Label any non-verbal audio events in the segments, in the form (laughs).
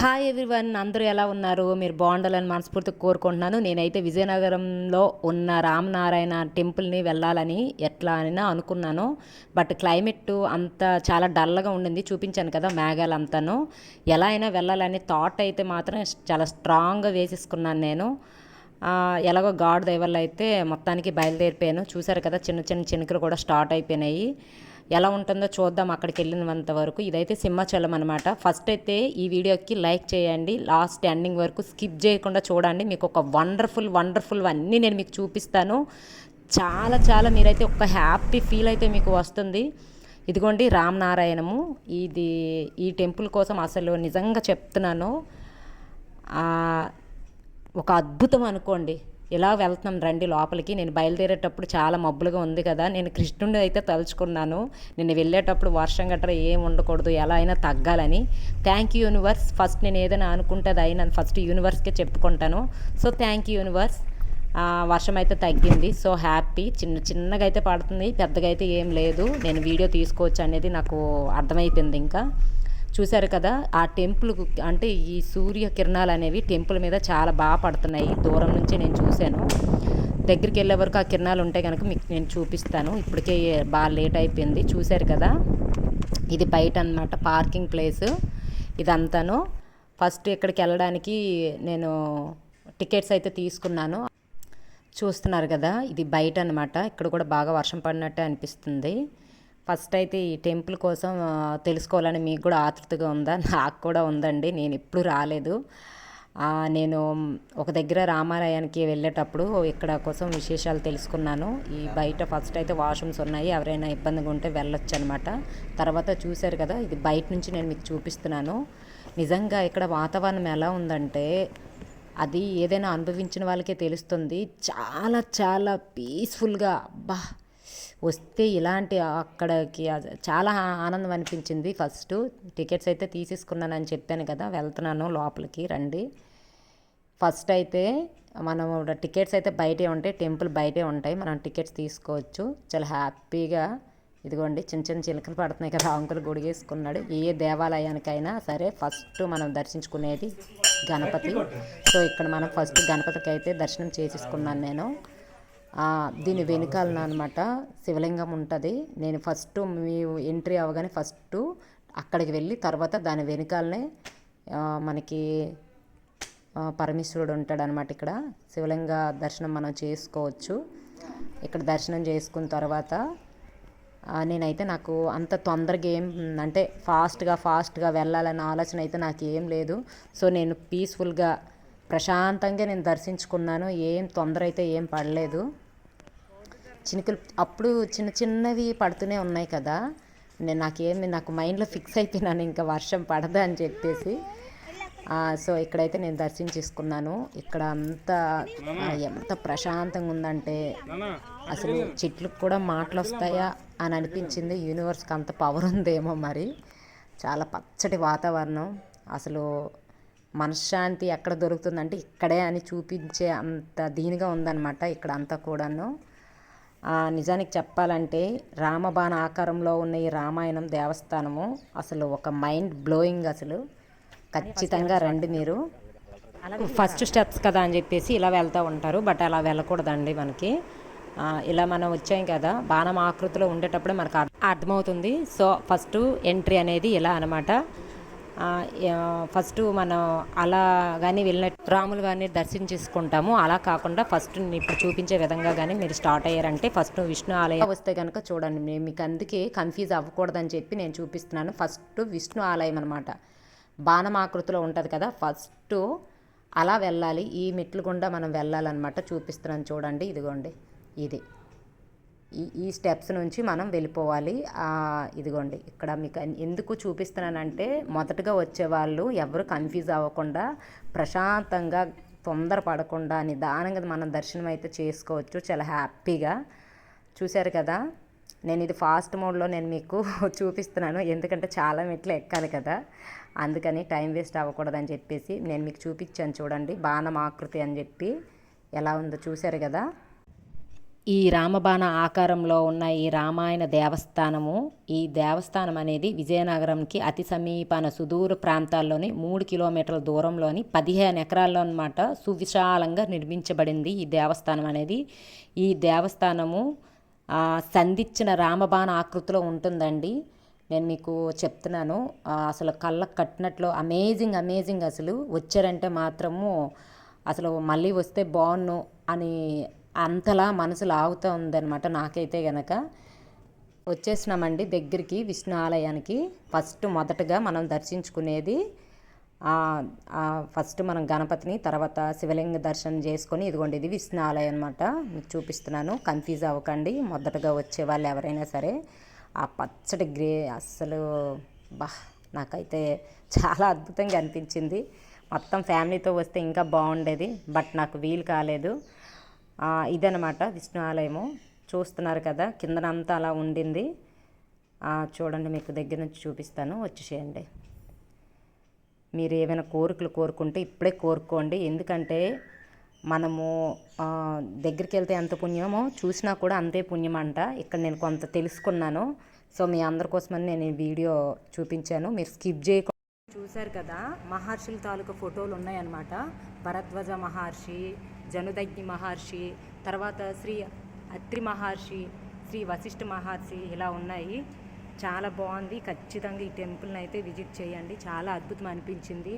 Hi everyone అందరూ ఎలా ఉన్నారు? మీరు బాగుండాలని మనస్ఫూర్తిగా కోరుకుంటున్నాను. నేనైతే విజయనగరంలో ఉన్న రామనారాయణ టెంపుల్ని వెళ్ళాలని ఎట్లా అయినా అనుకున్నాను. బట్ క్లైమేట్ అంత చాలా డల్గా ఉండింది. చూపించాను కదా మేఘాలు అంతాను ఎలా అయినా వెళ్ళాలని థాట్ అయితే మాత్రం చాలా స్ట్రాంగ్గా వేసేసుకున్నాను నేను. ఎలాగో గాడ్ దయవల్ల అయితే మొత్తానికి బయలుదేరిపోయాను. చూసారు కదా చిన్న చిన్న చినుకులు కూడా స్టార్ట్ అయిపోయినాయి. ఎలా ఉంటుందో చూద్దాం అక్కడికి వెళ్ళినంత వరకు. ఇదైతే సింహాచలం అనమాట ఫస్ట్ అయితే ఈ వీడియోకి లైక్ చేయండి. లాస్ట్ ఎండింగ్ వరకు స్కిప్ చేయకుండా చూడండి. మీకు ఒక వండర్ఫుల్ వండర్ఫుల్ అన్నీ నేను మీకు చూపిస్తాను. చాలా చాలా మీరైతే ఒక హ్యాపీ ఫీల్ అయితే మీకు వస్తుంది. ఇదిగోండి రామనారాయణము. ఇది ఈ టెంపుల్ కోసం అసలు నిజంగా చెప్తున్నాను. ఒక అద్భుతం అనుకోండి. ఇలా వెళ్తున్నాం రండి లోపలికి. నేను బయలుదేరేటప్పుడు చాలా మబ్బులుగా ఉంది కదా. నేను కృష్ణుడిని అయితే తలుచుకున్నాను. నేను వెళ్ళేటప్పుడు వర్షం గట్రా ఏం ఉండకూడదు. ఎలా అయినా తగ్గాలని. థ్యాంక్ యూ యూనివర్స్ ఫస్ట్ నేను ఏదైనా అనుకుంటే అది అయినా ఫస్ట్ యూనివర్స్కే చెప్పుకుంటాను. సో థ్యాంక్ యూ యూనివర్స్ వర్షం అయితే తగ్గింది. సో హ్యాపీ చిన్న చిన్నగా అయితే పడుతుంది. పెద్దగా అయితే ఏం లేదు. నేను వీడియో తీసుకోవచ్చు అనేది నాకు అర్థమైపోయింది ఇంకా. చూశారు కదా ఆ టెంపుల్ అంటే ఈ సూర్య కిరణాలు అనేవి టెంపుల్ మీద చాలా బాగా పడుతున్నాయి. దూరం నుంచి నేను చూశాను. దగ్గరికి వెళ్ళే వరకు ఆ కిరణాలు ఉంటే కనుక మీకు నేను చూపిస్తాను. ఇప్పటికే బాగా లేట్ అయిపోయింది. చూశారు కదా ఇది బయట అన్నమాట పార్కింగ్ ప్లేస్ ఇదంతాను. ఫస్ట్ ఇక్కడికి వెళ్ళడానికి నేను టికెట్స్ అయితే తీసుకున్నాను. చూస్తున్నారు కదా ఇది బయట అనమాట ఇక్కడ కూడా బాగా వర్షం పడినట్టే అనిపిస్తుంది. ఫస్ట్ అయితే ఈ టెంపుల్ కోసం తెలుసుకోవాలని మీకు కూడా ఆతృతగా ఉందా? (laughs) నాకు కూడా ఉందండి. నేను ఎప్పుడు రాలేదు. నేను ఒక దగ్గర రామాలయానికి వెళ్ళేటప్పుడు ఇక్కడ కోసం విశేషాలు తెలుసుకున్నాను. ఈ బయట ఫస్ట్ అయితే వాష్రూమ్స్ ఉన్నాయి. ఎవరైనా ఇబ్బందిగా ఉంటే వెళ్ళొచ్చు అనమాట తర్వాత చూశారు కదా ఇది బయట నుంచి నేను మీకు చూపిస్తున్నాను. నిజంగా ఇక్కడ వాతావరణం ఎలా ఉందంటే అది ఏదైనా అనుభవించిన వాళ్ళకే తెలుస్తుంది. చాలా చాలా పీస్ఫుల్గా అబ్బా! వస్తే ఇలాంటి అక్కడికి చాలా ఆనందం అనిపించింది ఫస్ట్. టికెట్స్ అయితే తీసేసుకున్నానని చెప్పాను కదా వెళ్తున్నాను లోపలికి రండి. ఫస్ట్ అయితే మనం టికెట్స్ అయితే బయటే ఉంటాయి టెంపుల్ బయటే ఉంటాయి మనం టికెట్స్ తీసుకోవచ్చు. చాలా హ్యాపీగా ఇదిగోండి చిన్న చిన్న చిలకలు పడుతున్నాయి కదా అంకులు గుడిగేసుకున్నాడు. ఏ దేవాలయానికైనా సరే ఫస్ట్ మనం దర్శించుకునేది గణపతి. సో ఇక్కడ మనం ఫస్ట్ గణపతికి అయితే దర్శనం చేసేసుకున్నాను నేను. దీని వెనుకాలన అనమాట శివలింగం ఉంటుంది. నేను ఫస్ట్ మీ ఎంట్రీ అవ్వగానే ఫస్ట్ అక్కడికి వెళ్ళి తర్వాత దాని వెనుకాలనే మనకి పరమేశ్వరుడు ఉంటాడు అనమాట ఇక్కడ. శివలింగ దర్శనం మనం చేసుకోవచ్చు. ఇక్కడ దర్శనం చేసుకున్న తర్వాత నేనైతే నాకు అంత తొందరగా ఏం అంటే ఫాస్ట్గా ఫాస్ట్గా వెళ్ళాలన్న ఆలోచన అయితే నాకు ఏం లేదు. సో నేను పీస్ఫుల్గా ప్రశాంతంగా నేను దర్శించుకున్నాను. ఏం తొందర అయితే ఏం పడలేదు. చినుకులు అప్పుడు చిన్న చిన్నవి పడుతూనే ఉన్నాయి కదా. నేను నాకేమి నాకు మైండ్లో ఫిక్స్ అయిపోయినాను ఇంకా వర్షం పడదా అని చెప్పేసి. సో ఇక్కడైతే నేను దర్శించేసుకున్నాను ఇక్కడ అంతా ఎంత ప్రశాంతంగా ఉందంటే అసలు చెట్లకు కూడా మాటలు వస్తాయా అని అనిపించింది. యూనివర్స్కి అంత పవర్ ఉందేమో మరి. చాలా పచ్చటి వాతావరణం. అసలు మనశ్శాంతి ఎక్కడ దొరుకుతుందంటే ఇక్కడే అని చూపించే అంత దీనిగా ఉందన్నమాట ఇక్కడ అంతా కూడాను. నిజానికి చెప్పాలంటే రామబాణ ఆకారంలో ఉన్న ఈ రామాయణం దేవస్థానము అసలు ఒక మైండ్ బ్లోయింగ్ అసలు. ఖచ్చితంగా రండి మీరు. ఫస్ట్ స్టెప్స్ కదా అని చెప్పేసి ఇలా వెళ్తూ ఉంటారు బట్ అలా వెళ్ళకూడదండి మనకి. ఇలా మనం వచ్చాం కదా బాణం ఆకృతిలో ఉండేటప్పుడే మనకు అర్థ- అర్థమవుతుంది. సో ఫస్ట్ ఎంట్రీ అనేది ఇలా అనమాట ఫస్ట్ మనం అలా కానీ వెళ్ళిన రాములు గారిని దర్శించేసుకుంటాము. అలా కాకుండా ఫస్ట్ ఇప్పుడు చూపించే విధంగా కానీ మీరు స్టార్ట్ అయ్యారంటే ఫస్ట్ విష్ణు ఆలయం వస్తే కనుక చూడండి. నేను మీకు అందుకే కన్ఫ్యూజ్ అవ్వకూడదని చెప్పి నేను చూపిస్తున్నాను. ఫస్ట్ విష్ణు ఆలయం అనమాట బాణమాకృతిలో ఉంటుంది కదా ఫస్ట్ అలా వెళ్ళాలి. ఈ మెట్లు గుండా మనం వెళ్ళాలన్నమాట. చూపిస్తున్నాను చూడండి ఇదిగోండి ఇది. ఈ ఈ స్టెప్స్ నుంచి మనం వెళ్ళిపోవాలి. ఇదిగోండి ఇక్కడ మీకు ఎందుకు చూపిస్తున్నానంటే మొదటగా వచ్చేవాళ్ళు ఎవరు కన్ఫ్యూజ్ అవ్వకుండా ప్రశాంతంగా తొందరపడకుండా నిదానంగా మనం దర్శనం అయితే చేసుకోవచ్చు. చాలా హ్యాపీగా. చూశారు కదా నేను ఇది ఫాస్ట్ మోడ్లో నేను మీకు (laughs) చూపిస్తున్నాను. ఎందుకంటే చాలా మెట్లు ఎక్కాలి కదా. అందుకని టైం వేస్ట్ అవ్వకూడదని చెప్పేసి నేను మీకు చూపించాను చూడండి. బాణం ఆకృతి అని చెప్పి ఎలా ఉందో చూశారు కదా. ఈ రామబాణ ఆకారంలో ఉన్న ఈ రామాయణ దేవస్థానము ఈ దేవస్థానం అనేది విజయనగరంకి అతి సమీపన సుదూర ప్రాంతాల్లోని మూడు కిలోమీటర్ల దూరంలోని పదిహేను ఎకరాల్లో అనమాట సువిశాలంగా నిర్మించబడింది ఈ దేవస్థానం అనేది. ఈ దేవస్థానము సంధించిన రామబాణ ఆకృతిలో ఉంటుందండి. నేను మీకు చెప్తున్నాను అసలు కళ్ళకు కట్టినట్లు అమేజింగ్ అమేజింగ్ అసలు. వచ్చారంటే మాత్రము అసలు మళ్ళీ వస్తే బాగున్ను అని అంతలా మనసు లాగుతూ ఉందనమాట నాకైతే గనక. వచ్చేసినామండి దగ్గరికి విష్ణు ఆలయానికి. ఫస్ట్ మొదటగా మనం దర్శించుకునేది ఫస్ట్ మనం గణపతిని తర్వాత శివలింగ దర్శనం చేసుకొని ఇదిగోండి ఇది విష్ణు ఆలయం అనమాట మీకు చూపిస్తున్నాను. కన్ఫ్యూజ్ అవ్వకండి. మొదటగా వచ్చే వాళ్ళు ఎవరైనా సరే ఆ పచ్చడి గ్రే అస్సలు బా నాకైతే చాలా అద్భుతంగా అనిపించింది. మొత్తం ఫ్యామిలీతో వస్తే ఇంకా బాగుండేది. బట్ నాకు వీలు కాలేదు. ఇదనమాట విష్ణు ఆలయము. చూస్తున్నారు కదా కిందనంతా అలా ఉండింది. చూడండి మీకు దగ్గర నుంచి చూపిస్తాను. వచ్చేసేయండి మీరు ఏమైనా కోరికలు కోరుకుంటే ఇప్పుడే కోరుకోండి. ఎందుకంటే మనము దగ్గరికి వెళ్తే ఎంత పుణ్యమో చూసినా కూడా అంతే పుణ్యం అంట ఇక్కడ నేను కొంత తెలుసుకున్నాను. సో మీ అందరి కోసమని నేను ఈ వీడియో చూపించాను. మీరు స్కిప్ చేయకుండా చూశారు కదా మహర్షుల తాలూకా ఫోటోలు ఉన్నాయన్నమాట. భరద్వాజ మహర్షి జనుదగ్ని మహర్షి తర్వాత శ్రీ అత్రి మహర్షి శ్రీ వశిష్ఠ మహర్షి ఇలా ఉన్నాయి. చాలా బాగుంది. ఖచ్చితంగా ఈ టెంపుల్ని అయితే విజిట్ చేయండి. చాలా అద్భుతం అనిపించింది.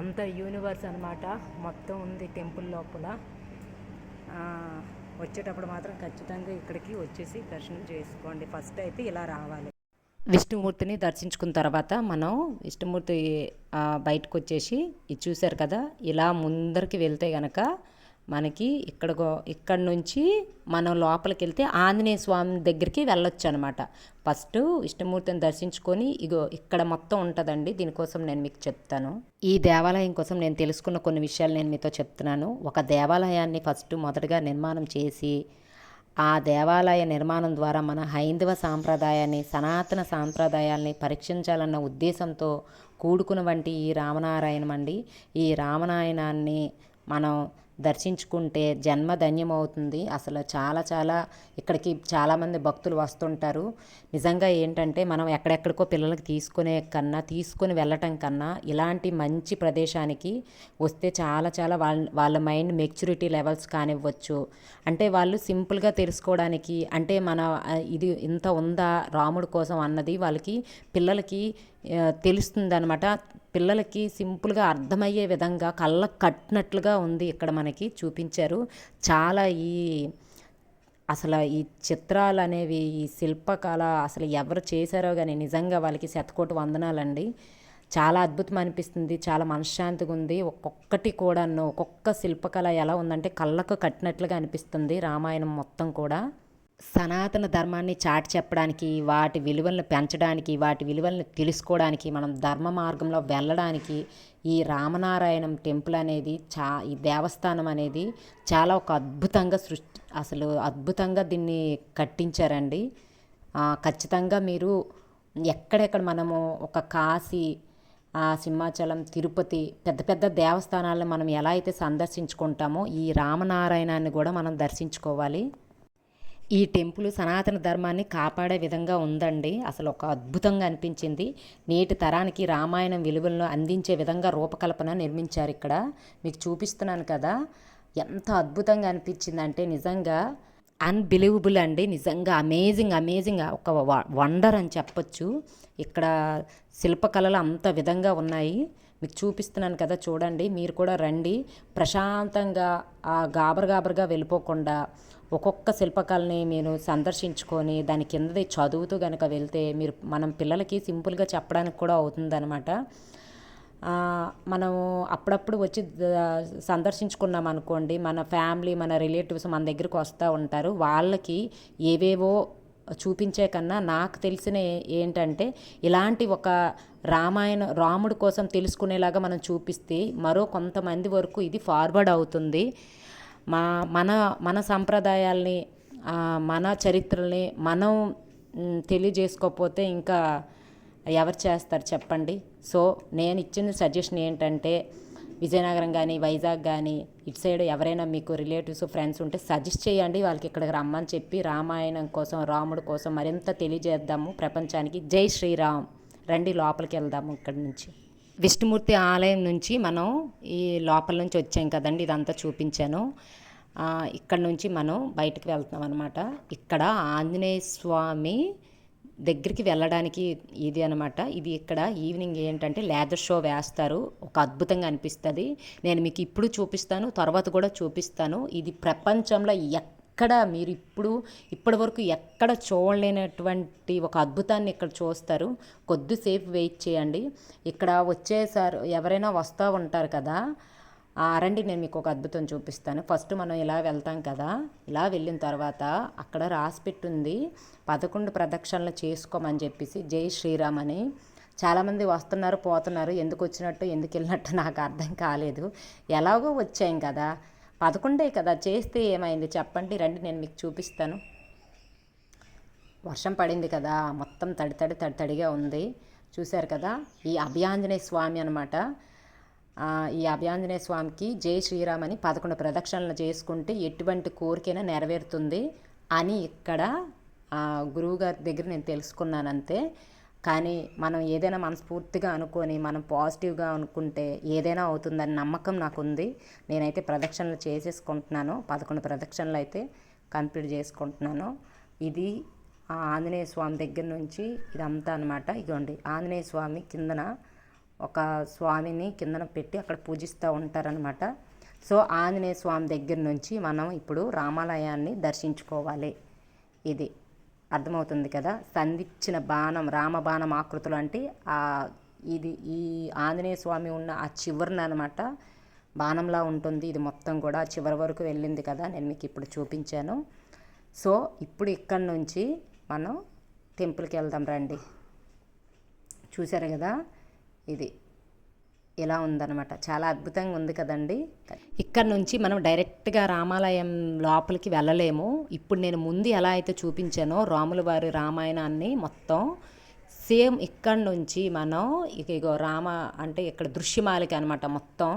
అంత యూనివర్స్ అనమాట మొత్తం ఉంది టెంపుల్ లోపల. వచ్చేటప్పుడు మాత్రం ఖచ్చితంగా ఇక్కడికి వచ్చేసి దర్శనం చేసుకోండి. ఫస్ట్ అయితే ఇలా రావాలి. విష్ణుమూర్తిని దర్శించుకున్న తర్వాత మనం విష్ణుమూర్తి బయటకు వచ్చేసి ఇది చూశారు కదా? ఇలా ముందరికి వెళ్తే కనుక మనకి ఇక్కడ ఇక్కడ నుంచి మనం లోపలికి వెళ్తే ఆంజనేయ స్వామి దగ్గరికి వెళ్ళొచ్చు అనమాట ఫస్ట్ ఇష్టమూర్తిని దర్శించుకొని ఇగో ఇక్కడ మొత్తం ఉంటుందండి. దీనికోసం నేను మీకు చెప్తాను. ఈ దేవాలయం కోసం నేను తెలుసుకున్న కొన్ని విషయాలు నేను మీతో చెప్తున్నాను. ఒక దేవాలయాన్ని ఫస్ట్ మొదటగా నిర్మాణం చేసి ఆ దేవాలయ నిర్మాణం ద్వారా మన హైందవ సాంప్రదాయాన్ని సనాతన సాంప్రదాయాల్ని పరీక్షించాలన్న ఉద్దేశంతో కూడుకున్న వంటి ఈ రామనారాయణం అండి. ఈ రామనారాయణాన్ని మనం దర్శించుకుంటే జన్మ ధన్యమవుతుంది. అసలు చాలా చాలా ఇక్కడికి చాలామంది భక్తులు వస్తుంటారు. నిజంగా ఏంటంటే మనం ఎక్కడెక్కడికో పిల్లలకి తీసుకునే కన్నా తీసుకొని వెళ్ళటం కన్నా ఇలాంటి మంచి ప్రదేశానికి వస్తే చాలా చాలా వాళ్ళ వాళ్ళ మైండ్ మెచ్యూరిటీ లెవెల్స్ కానివ్వచ్చు. అంటే వాళ్ళు సింపుల్గా తెలుసుకోవడానికి అంటే మన ఇది ఇంత ఉందా రాముడి కోసం అన్నది వాళ్ళకి పిల్లలకి తెలుస్తుంది అనమాట పిల్లలకి సింపుల్గా అర్థమయ్యే విధంగా కళ్ళకు కట్టినట్లుగా ఉంది ఇక్కడ మనకి చూపించారు. చాలా ఈ అసలు ఈ చిత్రాలు అనేవి ఈ శిల్పకళ అసలు ఎవరు చేశారో కానీ నిజంగా వాళ్ళకి శతకోటి వందనాలండి. చాలా అద్భుతం అనిపిస్తుంది చాలా మనశ్శాంతిగా ఉంది. ఒక్కొక్కటి కూడాను ఒక్కొక్క శిల్పకళ ఎలా ఉందంటే కళ్ళకు కట్టినట్లుగా అనిపిస్తుంది రామాయణం మొత్తం కూడా. సనాతన ధర్మాన్ని చాటి చెప్పడానికి వాటి విలువలను పెంచడానికి వాటి విలువలను తెలుసుకోవడానికి మనం ధర్మ మార్గంలో వెళ్ళడానికి ఈ రామనారాయణం టెంపుల్ అనేది చా ఈ దేవస్థానం అనేది చాలా ఒక అద్భుతంగా సృష్టి అసలు అద్భుతంగా దీన్ని కట్టించారండి. ఖచ్చితంగా మీరు ఎక్కడెక్కడ మనము ఒక కాశీ సింహాచలం తిరుపతి పెద్ద పెద్ద దేవస్థానాలను మనం ఎలా అయితే సందర్శించుకుంటామో ఈ రామనారాయణాన్ని కూడా మనం దర్శించుకోవాలి. ఈ టెంపుల్ సనాతన ధర్మాన్ని కాపాడే విధంగా ఉందండి. అసలు ఒక అద్భుతంగా అనిపించింది. నేటి తరానికి రామాయణం విలువలను అందించే విధంగా రూపకల్పన నిర్మించారు ఇక్కడ. మీకు చూపిస్తున్నాను కదా. ఎంత అద్భుతంగా అనిపించిందంటే నిజంగా అన్బిలీవబుల్ అండి. నిజంగా అమేజింగ్ అమేజింగ్ ఒక వండర్ అని చెప్పొచ్చు. ఇక్కడ శిల్పకళలు అంత విధంగా ఉన్నాయి. మీకు చూపిస్తున్నాను కదా చూడండి. మీరు కూడా రండి. ప్రశాంతంగా గాబర్ గాబర్గా వెళ్ళిపోకుండా ఒక్కొక్క శిల్పకళని మీరు సందర్శించుకొని దాని కిందది చదువుతూ కనుక వెళ్తే మీరు మనం పిల్లలకి సింపుల్గా చెప్పడానికి కూడా అవుతుందన్నమాట. మనము అప్పుడప్పుడు వచ్చి సందర్శించుకున్నాం అనుకోండి మన ఫ్యామిలీ మన రిలేటివ్స్ మన దగ్గరికి వస్తూ ఉంటారు. వాళ్ళకి ఏవేవో చూపించే కన్నా నాకు తెలిసిన ఏంటంటే ఇలాంటి ఒక రామాయణ రాముడి కోసం తెలుసుకునేలాగా మనం చూపిస్తే మరో కొంతమంది వరకు ఇది ఫార్వర్డ్ అవుతుంది. మా మన మన సంప్రదాయాల్ని మన చరిత్రల్ని మనం తెలియజేసుకోకపోతే ఇంకా ఎవరు చేస్తారు చెప్పండి? సో నేను ఇచ్చిన సజెషన్ ఏంటంటే విజయనగరం కానీ వైజాగ్ కానీ ఇటు సైడ్ ఎవరైనా మీకు రిలేటివ్స్ ఫ్రెండ్స్ ఉంటే సజెస్ట్ చేయండి. వాళ్ళకి ఇక్కడికి రమ్మని చెప్పి రామాయణం కోసం రాముడు కోసం మరింత తెలియజేద్దాము ప్రపంచానికి. జై శ్రీరామ్. రండి లోపలికి వెళ్దాము ఇక్కడి నుంచి. విష్ణుమూర్తి ఆలయం నుంచి మనం ఈ లోపల నుంచి వచ్చాం కదండి ఇదంతా చూపించాను. ఇక్కడ నుంచి మనం బయటకు వెళ్తున్నాం అనమాట ఇక్కడ ఆంజనేయ స్వామి దగ్గరికి వెళ్ళడానికి ఇది అనమాట ఇది ఇక్కడ ఈవినింగ్ ఏంటంటే లేదర్ షో వేస్తారు. ఒక అద్భుతంగా అనిపిస్తుంది. నేను మీకు ఇప్పుడు చూపిస్తాను తర్వాత కూడా చూపిస్తాను. ఇది ప్రపంచంలో ఎక్కడ మీరు ఇప్పుడు ఇప్పటి వరకు ఎక్కడ చూడలేనటువంటి ఒక అద్భుతాన్ని ఇక్కడ చూస్తారు. కొద్దిసేపు వెయిట్ చేయండి. ఇక్కడ వచ్చేసారు ఎవరైనా వస్తూ ఉంటారు కదా రండి నేను మీకు ఒక అద్భుతం చూపిస్తాను. ఫస్ట్ మనం ఇలా వెళ్తాం కదా ఇలా వెళ్ళిన తర్వాత అక్కడ రాసి పెట్టుంది పదకొండు ప్రదక్షిణలు చేసుకోమని చెప్పేసి జై శ్రీరామ్ అని. చాలామంది వస్తున్నారు పోతున్నారు ఎందుకు వచ్చినట్టు ఎందుకు వెళ్ళినట్టు నాకు అర్థం కాలేదు. ఎలాగో వచ్చాం కదా పదకొండే కదా చేస్తే ఏమైంది? చెప్పండి రండి నేను మీకు చూపిస్తాను. వర్షం పడింది కదా మొత్తం తడి తడి తడి తడిగా ఉంది. చూశారు కదా ఈ అభయాంజనేయ స్వామి అనమాట ఈ అభయాంజనేయ స్వామికి జై శ్రీరామ్ అని పదకొండు ప్రదక్షిణలు చేసుకుంటే ఎటువంటి కోరికైనా నెరవేరుతుంది అని ఇక్కడ గురువుగారి దగ్గర నేను తెలుసుకున్నాను అంతే కానీ మనం ఏదైనా మనస్ఫూర్తిగా అనుకొని మనం పాజిటివ్గా అనుకుంటే ఏదైనా అవుతుందని నమ్మకం నాకు ఉంది నేనైతే ప్రదక్షిణలు చేసేసుకుంటున్నాను. పదకొండు ప్రదక్షిణలు అయితే కంప్లీట్ చేసుకుంటున్నాను. ఇది ఆంజనేయ స్వామి దగ్గర నుంచి ఇదంతా అనమాట ఇదిగోండి ఆంజనేయ స్వామి కిందన ఒక స్వామిని కిందన పెట్టి అక్కడ పూజిస్తూ ఉంటారనమాట సో ఆంజనేయ స్వామి దగ్గర నుంచి మనం ఇప్పుడు రామాలయాన్ని దర్శించుకోవాలి. ఇది. అర్థమవుతుంది కదా? సంధించిన బాణం రామబాణం ఆకృతులు అంటే ఇది ఈ ఆంజనేయ స్వామి ఉన్న ఆ చివరిన అనమాట బాణంలా ఉంటుంది. ఇది మొత్తం కూడా చివరి వరకు వెళ్ళింది కదా నేను మీకు ఇప్పుడు చూపించాను. సో ఇప్పుడు ఇక్కడ నుంచి మనం టెంపుల్కి వెళ్దాం రండి. చూసారు కదా? ఇది ఇలా ఉందన్నమాట. చాలా అద్భుతంగా ఉంది కదండి. ఇక్కడ నుంచి మనం డైరెక్ట్గా రామాలయం లోపలికి వెళ్ళలేము. ఇప్పుడు నేను ముందు ఎలా అయితే చూపించానో రాముల వారి రామాయణాన్ని మొత్తం సేమ్ ఇక్కడ నుంచి మనం ఇక రామ అంటే ఇక్కడ దృశ్యమాలిక అనమాట మొత్తం.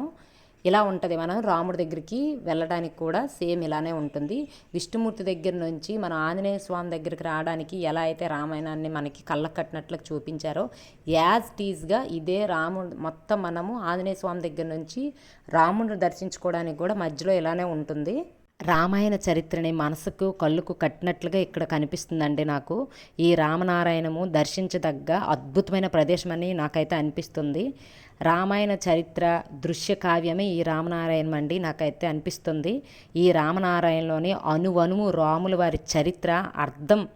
ఇలా ఉంటుంది. మనం రాముడి దగ్గరికి వెళ్ళడానికి కూడా సేమ్ ఇలానే ఉంటుంది. విష్ణుమూర్తి దగ్గర నుంచి మన ఆంజనేయ స్వామి దగ్గరికి రావడానికి ఎలా అయితే రామాయణాన్ని మనకి కళ్ళ కట్టినట్లు చూపించారో యాజ్ టీజ్గా ఇదే రాముడు మొత్తం మనము ఆంజనేయ స్వామి దగ్గర నుంచి రాముడిని దర్శించుకోవడానికి కూడా మధ్యలో ఇలానే ఉంటుంది. రామాయణ చరిత్రని మనసుకు కళ్ళుకు కట్టినట్లుగా ఇక్కడ కనిపిస్తుందండి నాకు. ఈ రామనారాయణము దర్శించదగ్గ అద్భుతమైన ప్రదేశమని నాకైతే అనిపిస్తుంది. రామాయణ చరిత్ర దృశ్య కావ్యమే ఈ రామనారాయణం అండి. నాకైతే అనిపిస్తుంది. ఈ రామనారాయణలోని అనువనువు రాముల వారి చరిత్ర అర్థం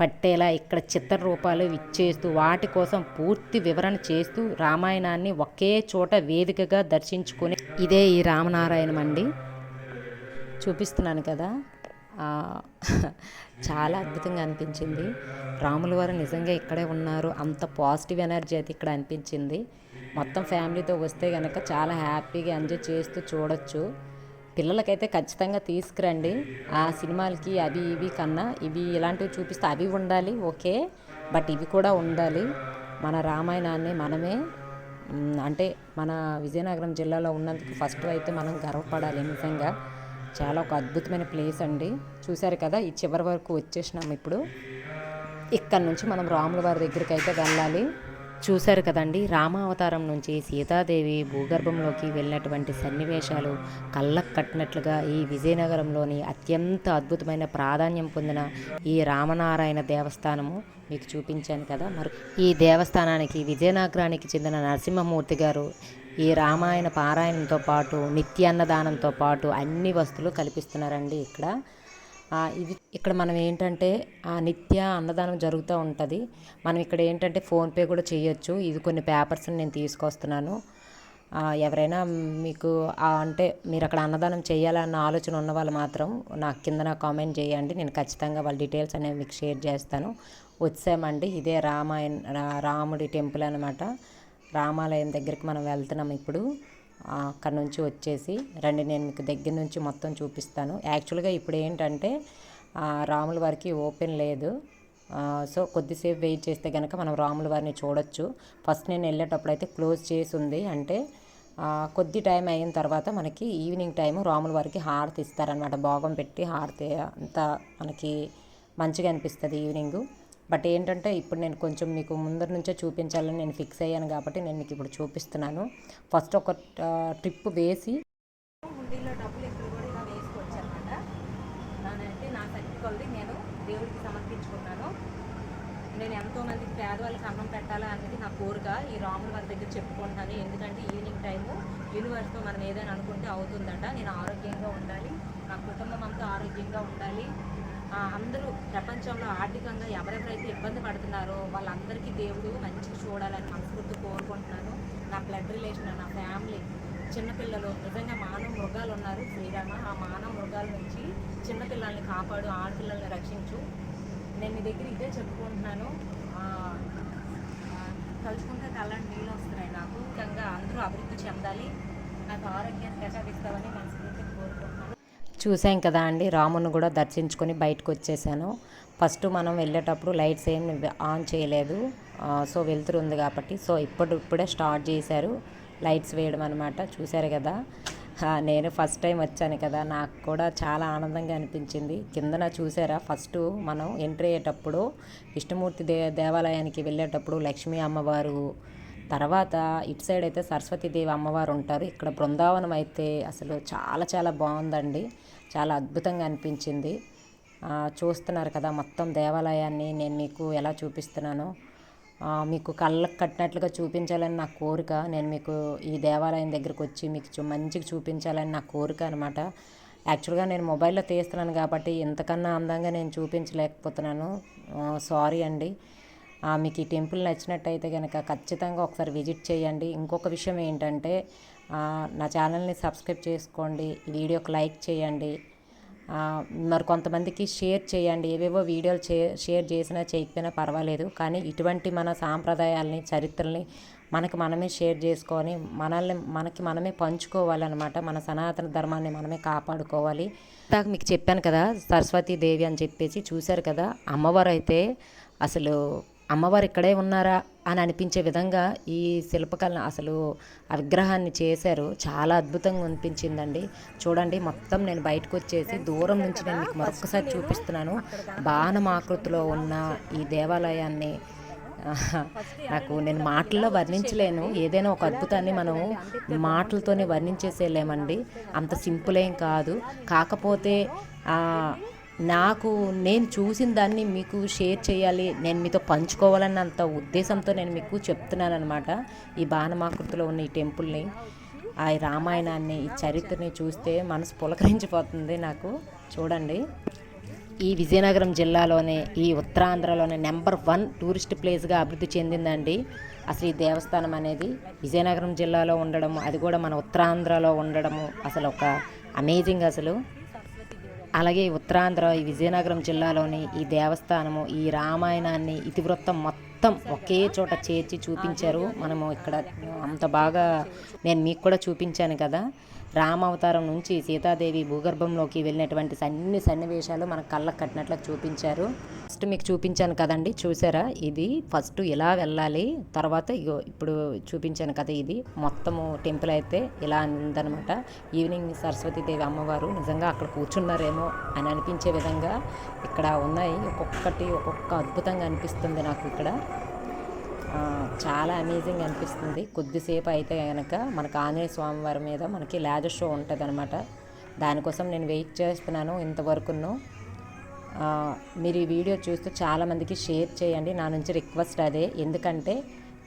పట్టేలా ఇక్కడ చిత్ర రూపాలు ఇచ్చేస్తూ వాటి కోసం పూర్తి వివరణ చేస్తూ రామాయణాన్ని ఒకే చోట వేదికగా దర్శించుకుని ఇదే ఈ రామనారాయణం అండి. చూపిస్తున్నాను కదా. చాలా అద్భుతంగా అనిపించింది. రాముల వారు నిజంగా ఇక్కడే ఉన్నారు. అంత పాజిటివ్ ఎనర్జీ అయితే ఇక్కడ అనిపించింది. మొత్తం ఫ్యామిలీతో వస్తే కనుక చాలా హ్యాపీగా ఎంజాయ్ చేస్తూ చూడొచ్చు. పిల్లలకైతే ఖచ్చితంగా తీసుకురండి. ఆ సినిమాలకి అవి ఇవి కన్నా ఇవి ఇలాంటివి చూపిస్తే అవి ఉండాలి ఓకే. బట్ ఇవి కూడా ఉండాలి. మన రామాయణాన్ని మనమే అంటే మన విజయనగరం జిల్లాలో ఉన్నందుకు ఫస్ట్ అయితే మనం గర్వపడాలి నిజంగా. చాలా ఒక అద్భుతమైన ప్లేస్ అండి. చూశారు కదా ఈ చివరి వరకు వచ్చేసినాం ఇప్పుడు. ఇక్కడ నుంచి మనం రాముల వారి దగ్గరికి అయితే వెళ్ళాలి. చూశారు కదండి. రామావతారం నుంచి సీతాదేవి భూగర్భంలోకి వెళ్ళినటువంటి సన్నివేశాలు కళ్ళకు కట్టినట్లుగా ఈ విజయనగరంలోని అత్యంత అద్భుతమైన ప్రాధాన్యం పొందిన ఈ రామనారాయణ దేవస్థానము మీకు చూపించాను కదా. మరి ఈ దేవస్థానానికి విజయనగరానికి చెందిన నరసింహమూర్తి గారు ఈ రామాయణ పారాయణంతో పాటు నిత్యాన్నదానంతో పాటు అన్ని వస్తువులు కల్పిస్తున్నారండి ఇక్కడ. ఇది ఇక్కడ మనం ఏంటంటే ఆ నిత్య అన్నదానం జరుగుతూ ఉంటుంది. మనం ఇక్కడ ఏంటంటే ఫోన్పే కూడా చేయొచ్చు. ఇది కొన్ని పేపర్స్ని నేను తీసుకొస్తున్నాను. ఎవరైనా మీకు అంటే మీరు అక్కడ అన్నదానం చేయాలన్న ఆలోచన ఉన్న వాళ్ళు మాత్రం నాకు కింద నా కామెంట్ చేయండి. నేను ఖచ్చితంగా వాళ్ళ డీటెయిల్స్ అనేవి మీకు షేర్ చేస్తాను. వచ్చామండి. ఇదే రామాయణ రాముడి టెంపుల్ అనమాట రామాలయం దగ్గరికి మనం వెళ్తున్నాం ఇప్పుడు. అక్కడ నుంచి వచ్చేసి రండి నేను మీకు దగ్గర నుంచి మొత్తం చూపిస్తాను. యాక్చువల్గా ఇప్పుడు ఏంటంటే రాముల వారికి ఓపెన్ లేదు. సో కొద్దిసేపు వెయిట్ చేస్తే కనుక మనం రాముల వారిని చూడొచ్చు. ఫస్ట్ నేను వెళ్ళేటప్పుడు అయితే క్లోజ్ చేసి ఉంది. అంటే కొద్ది టైం అయిన తర్వాత మనకి ఈవినింగ్ టైం రాముల వారికి హారతి ఇస్తారనమాట భోగం పెట్టి హారతి అంతా మనకి మంచిగా అనిపిస్తుంది ఈవినింగ్. బట్ ఏంటంటే ఇప్పుడు నేను కొంచెం మీకు ముందర నుంచే చూపించాలని నేను ఫిక్స్ అయ్యాను కాబట్టి నేను మీకు ఇప్పుడు చూపిస్తున్నాను. ఫస్ట్ ఒక ట్రిప్ వేసి హుండీలో డబ్బులు ఇక్కడ కూడా ఇలా వేసుకోవచ్చు అనమాట నా శక్తి నేను దేవుడికి సమర్పించుకున్నాను. నేను ఎంతో మందికి పేదవాళ్ళకి అన్నం పెట్టాలి అనేది నా కోరిక. ఈ రాముల వారి దగ్గర చెప్పుకుంటున్నాను ఎందుకంటే ఈవినింగ్ టైము యూనివర్స్తో మనం ఏదైనా అనుకుంటే అవుతుందట. నేను ఆరోగ్యంగా ఉండాలి. నా కుటుంబం అంతా ఆరోగ్యంగా ఉండాలి. అందరూ ప్రపంచంలో ఆర్థికంగా ఎవరెవరైతే ఇబ్బంది పడుతున్నారో వాళ్ళందరికీ దేవుడు మంచిగా చూడాలని మనస్ఫూర్తి కోరుకుంటున్నాను. నా బ్లడ్ రిలేషన్ నా ఫ్యామిలీ చిన్నపిల్లలు నిజంగా మానవ మృగాలు ఉన్నారు శ్రీరామ. ఆ మానవ మృగాల నుంచి చిన్నపిల్లల్ని కాపాడు ఆడపిల్లల్ని రక్షించు. నేను మీ దగ్గర ఇదే చెప్పుకుంటున్నాను. కలుసుకుంటే తలుచుకుంటే కళ్ళని నీళ్ళు వస్తున్నాయి నాకు. ముఖ్యంగా అందరూ అభివృద్ధి చెందాలి. నాకు ఆరోగ్యాన్ని ప్రసాదిస్తామని మనసు చూసాం కదా అండి రాముని కూడా దర్శించుకొని బయటకు వచ్చేసాను. ఫస్ట్ మనం వెళ్ళేటప్పుడు లైట్స్ ఏం ఆన్ చేయలేదు. సో వెళ్తురు ఉంది కాబట్టి సో ఇప్పుడు ఇప్పుడే స్టార్ట్ చేశారు. లైట్స్ వేయడం అనమాట చూశారు కదా. నేను ఫస్ట్ టైం వచ్చాను కదా నాకు కూడా చాలా ఆనందంగా అనిపించింది. కిందన చూసారా ఫస్ట్ మనం ఎంట్రీ అయ్యేటప్పుడు విష్ణుమూర్తి దే దేవాలయానికి వెళ్ళేటప్పుడు లక్ష్మీ అమ్మవారు తర్వాత ఇటు సైడ్ అయితే సరస్వతీదేవి అమ్మవారు ఉంటారు. ఇక్కడ బృందావనం అయితే అసలు చాలా చాలా బాగుందండి. చాలా అద్భుతంగా అనిపించింది. చూస్తున్నారు కదా మొత్తం దేవాలయాన్ని నేను మీకు ఎలా చూపిస్తున్నానో. మీకు కళ్ళకు కట్టినట్లుగా చూపించాలని నా కోరిక. నేను మీకు ఈ దేవాలయం దగ్గరికి వచ్చి మీకు చూ మంచిగా చూపించాలని నా కోరిక అనమాట యాక్చువల్గా నేను మొబైల్లో తీస్తున్నాను కాబట్టి ఇంతకన్నా అందంగా నేను చూపించలేకపోతున్నాను. సారీ అండి. మీకు ఈ టెంపుల్ నచ్చినట్టయితే కనుక ఖచ్చితంగా ఒకసారి విజిట్ చేయండి. ఇంకొక విషయం ఏంటంటే నా ఛానల్ని సబ్స్క్రైబ్ చేసుకోండి ఈ వీడియోకి లైక్ చేయండి మరి కొంతమందికి షేర్ చేయండి ఏవేవో వీడియోలు చే షేర్ చేసినా చేయకపోయినా పర్వాలేదు కానీ ఇటువంటి మన సాంప్రదాయాలని చరిత్రల్ని మనకి మనమే షేర్ చేసుకొని మనల్ని మనకి మనమే పంచుకోవాలన్నమాట మన సనాతన ధర్మాన్ని మనమే కాపాడుకోవాలి. ఇందాక మీకు చెప్పాను కదా సరస్వతీదేవి అని చెప్పేసి చూశారు కదా అమ్మవారు అయితే అసలు అమ్మవారు ఇక్కడే ఉన్నారా అని అనిపించే విధంగా ఈ శిల్పకళ అసలు ఆ విగ్రహాన్ని చేశారు. చాలా అద్భుతంగా అనిపించిందండి. చూడండి మొత్తం నేను బయటకు వచ్చేసి దూరం నుంచి నేను మీకు మరొకసారి చూపిస్తున్నాను. బాణం ఆకృతిలో ఉన్న ఈ దేవాలయాన్ని నాకు నేను మాటల్లో వర్ణించలేను. ఏదైనా ఒక అద్భుతాన్ని మనం మాటలతోనే వర్ణించేసేయలేమండి అంత సింపుల్ ఏం కాదు. కాకపోతే నాకు నేను చూసిన దాన్ని మీకు షేర్ చేయాలి నేను మీతో పంచుకోవాలన్నంత ఉద్దేశంతో నేను మీకు చెప్తున్నాను అనమాట ఈ బాణమాకృతిలో ఉన్న ఈ టెంపుల్ని ఆ రామాయణాన్ని ఈ చరిత్రని చూస్తే మనసు పులకరించిపోతుంది నాకు. చూడండి. ఈ విజయనగరం జిల్లాలోనే ఈ ఉత్తరాంధ్రలోనే నెంబర్ వన్ టూరిస్ట్ ప్లేస్గా అభివృద్ధి చెందిందండి. అసలు ఈ దేవస్థానం అనేది విజయనగరం జిల్లాలో ఉండడము అది కూడా మన ఉత్తరాంధ్రలో ఉండడము అసలు ఒక అమేజింగ్ అసలు. అలాగే ఉత్తరాంధ్ర ఈ విజయనగరం జిల్లాలోని ఈ దేవస్థానము ఈ రామాయణాన్ని ఇతివృత్తం మొత్తం ఒకే చోట చేర్చి చూపించారు. మనము ఇక్కడ అంత బాగా నేను మీకు కూడా చూపించాను కదా. రామావతారం నుంచి సీతాదేవి భూగర్భంలోకి వెళ్ళినటువంటి అన్ని సన్నివేశాలు మన కళ్ళకు కట్టినట్లు చూపించారు. ఫస్ట్ మీకు చూపించాను కదండి చూసారా? ఇది ఫస్ట్ ఇలా వెళ్ళాలి తర్వాత ఇగో ఇప్పుడు చూపించాను కదా ఇది. మొత్తము టెంపుల్ అయితే ఇలా ఉందనమాట ఈవినింగ్ సరస్వతీదేవి అమ్మవారు నిజంగా అక్కడ కూర్చున్నారేమో అని అనిపించే విధంగా ఇక్కడ ఉన్నాయి. ఒక్కొక్కటి ఒక్కొక్క అద్భుతంగా అనిపిస్తుంది నాకు ఇక్కడ. చాలా అమేజింగ్ అనిపిస్తుంది. కొద్దిసేపు అయితే కనుక మనకు ఆంజనేయ స్వామి వారి మీద మనకి లేజర్ షో ఉంటుంది అనమాట దానికోసం నేను వెయిట్ చేస్తున్నాను ఇంతవరకును. మీరు ఈ వీడియో చూస్తూ చాలామందికి షేర్ చేయండి. నా నుంచి రిక్వెస్ట్ అదే. ఎందుకంటే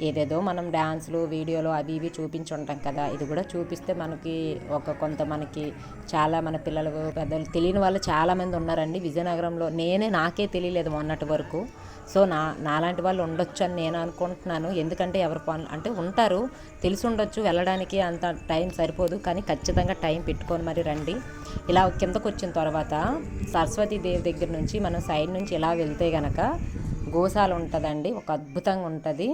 ఏదేదో మనం డ్యాన్స్లు వీడియోలు అవి ఇవి చూపించి ఉంటాం కదా. ఇది కూడా చూపిస్తే మనకి ఒక కొంత మనకి చాలా మన పిల్లలు పెద్దలు తెలియని వాళ్ళు చాలామంది ఉన్నారండి విజయనగరంలో. నేనే నాకే తెలియలేదు మొన్నటి వరకు. సో నా నాలాంటి వాళ్ళు ఉండొచ్చు అని నేను అనుకుంటున్నాను. ఎందుకంటే ఎవరు పనులు అంటే ఉంటారు తెలిసి ఉండొచ్చు వెళ్ళడానికి అంత టైం సరిపోదు కానీ ఖచ్చితంగా టైం పెట్టుకొని మరి రండి. ఇలా కిందకు వచ్చిన తర్వాత సరస్వతి దేవి దగ్గర నుంచి మనం సైడ్ నుంచి ఇలా వెళ్తే గనక గోశాల ఉంటుందండి ఒక అద్భుతంగా ఉంటుంది.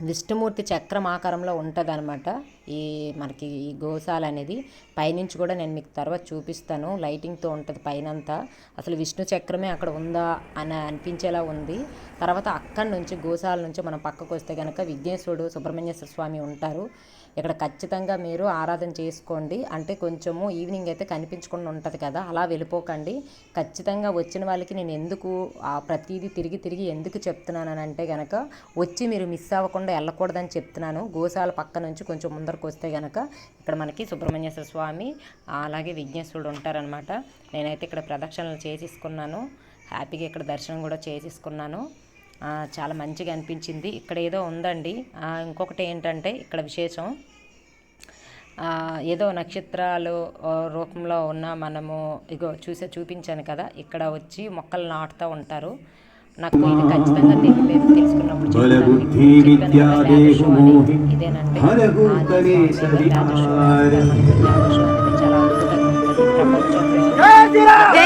విష్ణుమూర్తి చక్రం ఆకారంలో ఉంటుంది అనమాట ఈ మనకి ఈ గోశాల అనేది పైనుంచి కూడా నేను మీకు తర్వాత చూపిస్తాను. లైటింగ్తో ఉంటుంది పైనంతా. అసలు విష్ణు చక్రమే అక్కడ ఉందా అని అనిపించేలా ఉంది. తర్వాత అక్కడి నుంచి గోశాల నుంచి మనం పక్కకు వస్తే కనుక విఘ్నేశ్వరుడు సుబ్రహ్మణ్యేశ్వర స్వామి ఉంటారు. ఇక్కడ ఖచ్చితంగా మీరు ఆరాధన చేసుకోండి. అంటే కొంచెము ఈవినింగ్ అయితే కనిపించకుండా ఉంటుంది కదా అలా వెళ్ళిపోకండి. ఖచ్చితంగా వచ్చిన వాళ్ళకి నేను ఎందుకు ఆ ప్రతిదీ తిరిగి తిరిగి ఎందుకు చెప్తున్నాను అంటే కనుక వచ్చి మీరు మిస్ అవ్వకుండా వెళ్ళకూడదని చెప్తున్నాను. గోశాల పక్క నుంచి కొంచెం ముందరకు వస్తే కనుక ఇక్కడ మనకి సుబ్రహ్మణ్యేశ్వర స్వామి అలాగే విఘ్నేశ్వరుడు ఉంటారనమాట నేనైతే ఇక్కడ ప్రదక్షిణలు చేసేసుకున్నాను. హ్యాపీగా ఇక్కడ దర్శనం కూడా చేసేసుకున్నాను. చాలా మంచిగా అనిపించింది. ఇక్కడ ఏదో ఉందండి. ఆ, ఇంకొకటి ఏంటంటే ఇక్కడ విశేషం. ఆ, ఏదో నక్షత్రాలు రూపంలో ఉన్న మనము ఇగో చూసే చూపించాను కదా ఇక్కడ వచ్చి మొక్కలు నాటుతూ ఉంటారు. నాకు ఇది ఖచ్చితంగా తెలియలేదు తెలుసుకున్నప్పుడు అనేది చాలా అద్భుతంగా ఉంటుంది.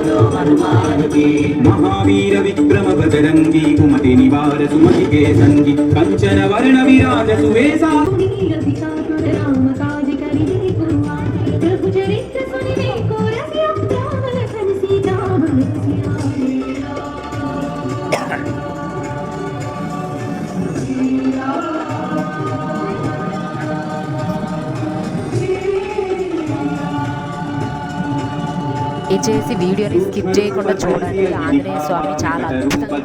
మహావీర విక్రమ భజరంగి కుమతి నివార సుమతి కేసంగి కంచన వర్ణ విరాజ సువేశా దయచేసి వీడియోని స్కిప్ చేయకుండా చూడండి. ఆంజనేయ స్వామి చాలా అద్భుతంగా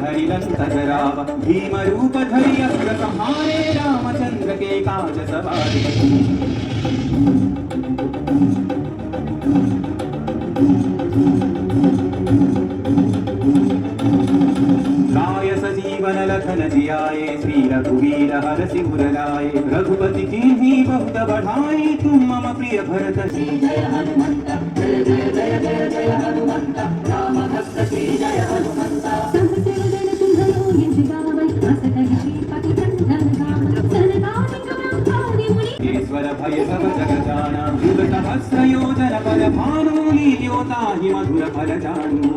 आए श्री रघुवीर हर सिर लाए रघुपति की ही बहुत बढ़ाए तुम मम प्रिय भरत जय जय श्री जय योजन पर मधुर फल जानू।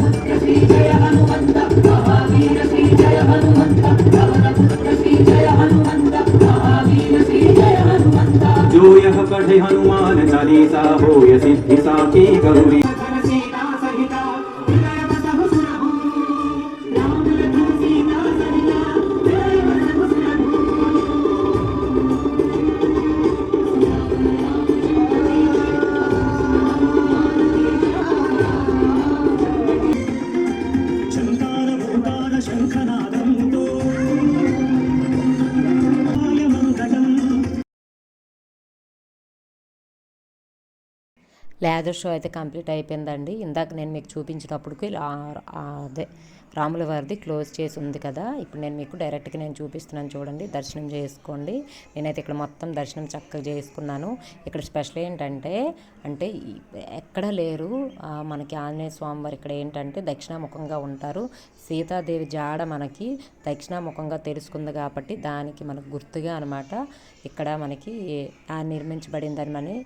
जो यह पढ़े हनुमान चालीसा हो यह सिद्धि साखी गौरी లేదర్ షో అయితే కంప్లీట్ అయిపోయిందండి. ఇందాక నేను మీకు చూపించినప్పటికి అదే రాముల వారిది క్లోజ్ చేసి ఉంది కదా. ఇప్పుడు నేను మీకు డైరెక్ట్గా నేను చూపిస్తున్నాను చూడండి. దర్శనం చేసుకోండి. నేనైతే ఇక్కడ మొత్తం దర్శనం చక్కగా చేసుకున్నాను. ఇక్కడ స్పెషల్ ఏంటంటే అంటే ఎక్కడ లేరు మనకి ఆంజనేయ స్వామి వారు ఇక్కడ ఏంటంటే దక్షిణాముఖంగా ఉంటారు. సీతాదేవి జాడ మనకి దక్షిణాముఖంగా తెలుసుకుంది కాబట్టి దానికి మనకు గుర్తుగా అనమాట ఇక్కడ మనకి నిర్మించబడిందని మని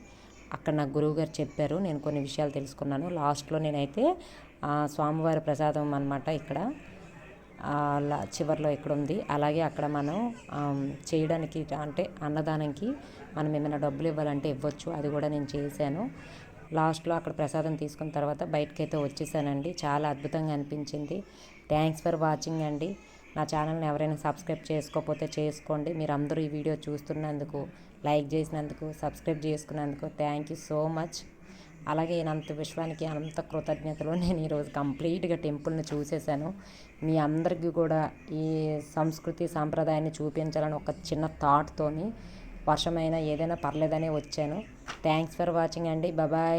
అక్కడ నాకు గురువుగారు చెప్పారు. నేను కొన్ని విషయాలు తెలుసుకున్నాను. లాస్ట్లో నేనైతే స్వామివారి ప్రసాదం అనమాట ఇక్కడ. చివరిలో చివర్లో ఇక్కడ ఉంది అలాగే అక్కడ మనం చేయడానికి అంటే అన్నదానంకి మనం ఏమైనా డబ్బులు ఇవ్వాలంటే ఇవ్వచ్చు. అది కూడా నేను చేశాను. లాస్ట్లో అక్కడ ప్రసాదం తీసుకున్న తర్వాత బయటకైతే వచ్చేసానండి. చాలా అద్భుతంగా అనిపించింది. థ్యాంక్స్ ఫర్ వాచింగ్ అండి. నా ఛానల్ని ఎవరైనా సబ్స్క్రైబ్ చేసుకోకపోతే చేసుకోండి. మీరు అందరూ ఈ వీడియో చూస్తున్నందుకు లైక్ చేసినందుకు సబ్స్క్రైబ్ చేసుకున్నందుకు థ్యాంక్ యూ సో మచ్. అలాగే అనంత విశ్వానికి అనంత కృతజ్ఞతలు. నేను ఈరోజు కంప్లీట్గా టెంపుల్ని చూసేసాను మీ అందరికీ కూడా ఈ సంస్కృతి సాంప్రదాయాన్ని చూపించాలని ఒక చిన్న థాట్తోని వర్షమైనా ఏదైనా పర్లేదనే వచ్చాను. థ్యాంక్స్ ఫర్ వాచింగ్ అండి. బాయ్.